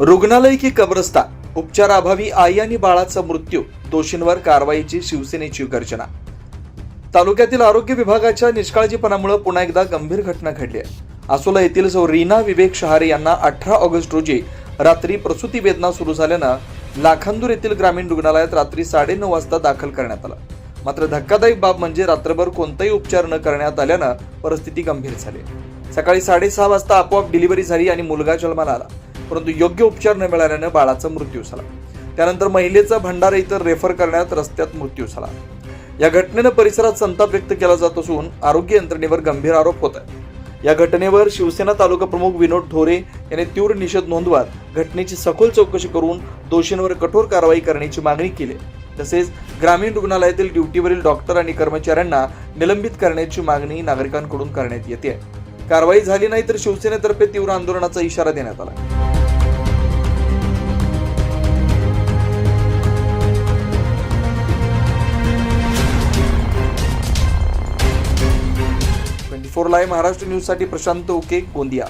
रुग्णालय की कब्रस्तान? उपचाराअभावी आई आणि बाळाचा मृत्यू दोषींवर कारवाईची शिवसेनेची गर्जना. तालुक्यातील आरोग्य विभागाच्या निष्काळजीपणामुळे पुन्हा एकदा गंभीर घटना घडली आहे. आसोला येथील सौ रीना विवेक शहारे यांना अठरा ऑगस्ट रोजी रात्री प्रसूती वेदना सुरू झाल्यानं लाखांदूर येथील ग्रामीण रुग्णालयात रात्री साडेनऊ वाजता दाखल करण्यात आलं. मात्र धक्कादायक बाब म्हणजे रात्रभर कोणताही उपचार न करण्यात आल्यानं परिस्थिती गंभीर झाली. सकाळी साडेसहा वाजता आपोआप डिलिव्हरी झाली आणि मुलगा जन्माला आला. परंतु योग्य उपचार न मिळाल्यानं बाळाचा मृत्यू झाला. त्यानंतर महिलेचा भंडारा इथं रेफर करण्यात रस्त्यात मृत्यू झाला. या घटनेनं परिसरात संताप व्यक्त केला जात असून आरोग्य यंत्रणेवर गंभीर आरोप होत आहे या घटनेवर शिवसेना तालुका प्रमुख विनोद ठोरे यांनी तीव्र निषेध नोंदवत घटनेची सखोल चौकशी करून दोषींवर कठोर कारवाई करण्याची मागणी केली. तसेच ग्रामीण रुग्णालयातील ड्युटीवरील डॉक्टर आणि कर्मचाऱ्यांना निलंबित करण्याची मागणी नागरिकांकडून करण्यात येते. कारवाई झाली नाही तर शिवसेनेतर्फे तीव्र आंदोलनाचा इशारा देण्यात आला. ट्वेंटी फोर लाईव्ह महाराष्ट्र न्यूजसाठी प्रशांत ओके गोंदिया.